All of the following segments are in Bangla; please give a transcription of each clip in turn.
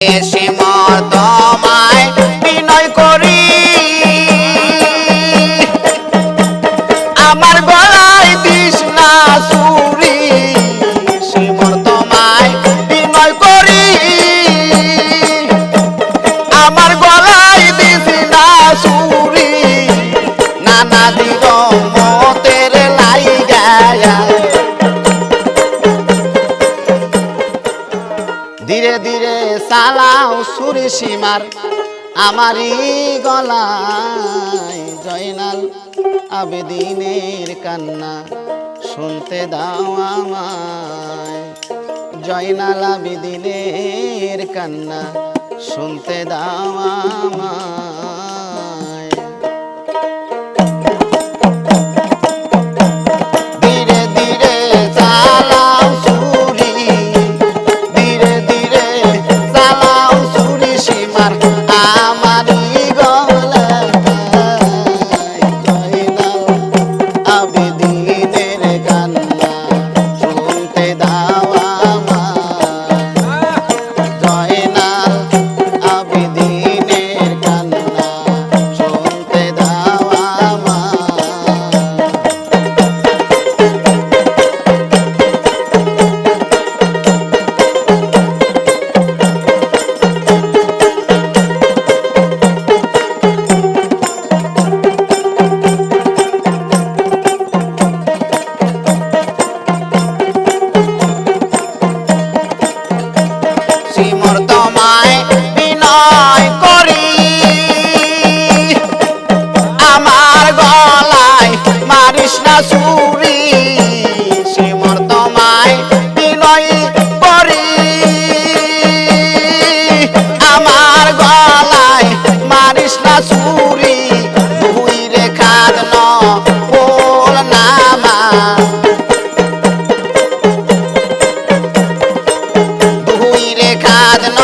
Esse চালাও সুরে সীমার আমারই গলায় জয়নাল আবেদিনের কান্না শুনতে দাও আমায়। জয়নাল আবেদিনের কান্না শুনতে দাও সাধন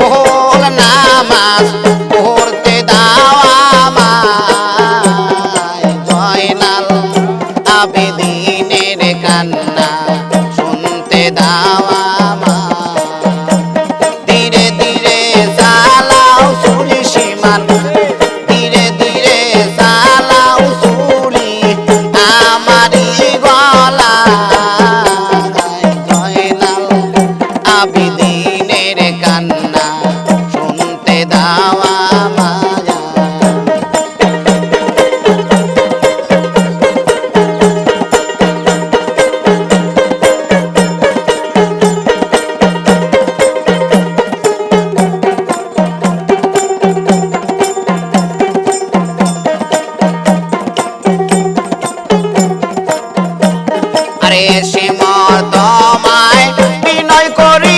ভোল নামাজ শেষ তোমায় বিনয় করে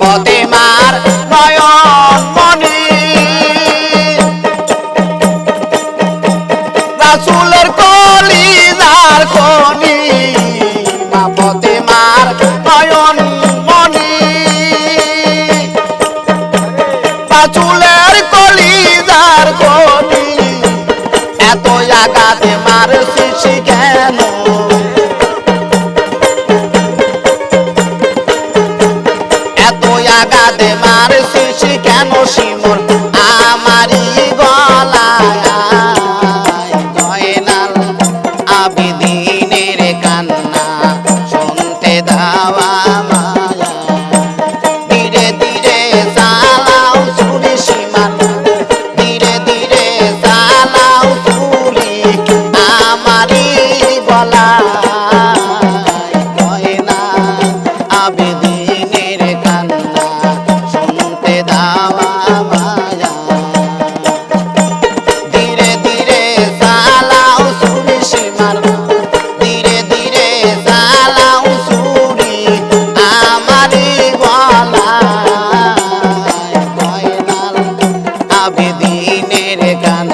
পথে মার নয়ন মনি। রাসুলের কলি যার কনি মা পথে মার নয়ন মনি। রাসুলের কলি যার কনি এত আগাতে মার শিশিকে শিমুল আবেদিনের গান।